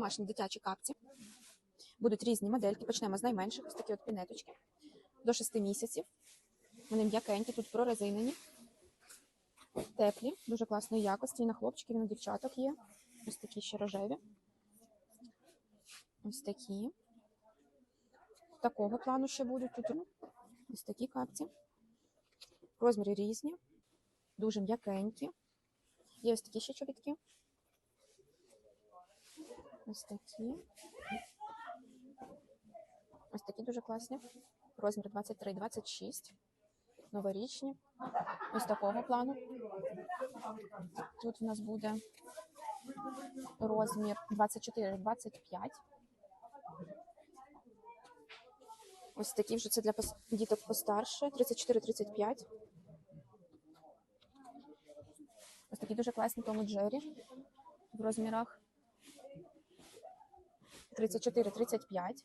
домашні дитячі капці. Будуть різні модельки. Почнемо з найменших. Ось такі от пінеточки. До 6 місяців. Вони м'якенькі, тут прорезинені. Теплі, дуже класної якості. І на хлопчиків, і на дівчаток є. Ось такі ще рожеві. Ось такі. Такого плану ще будуть тут. Ось такі капці. Розміри різні, дуже м'якенькі. Є ось такі ще чобітки. Ось такі. Ось такі дуже класні. Розмір 23-26. Новорічні. Ось такого плану. Тут у нас буде розмір 24-25. Ось такі вже це для діток постарше, 34-35. Ось такі дуже класні Том і Джері в розмірах 34-35.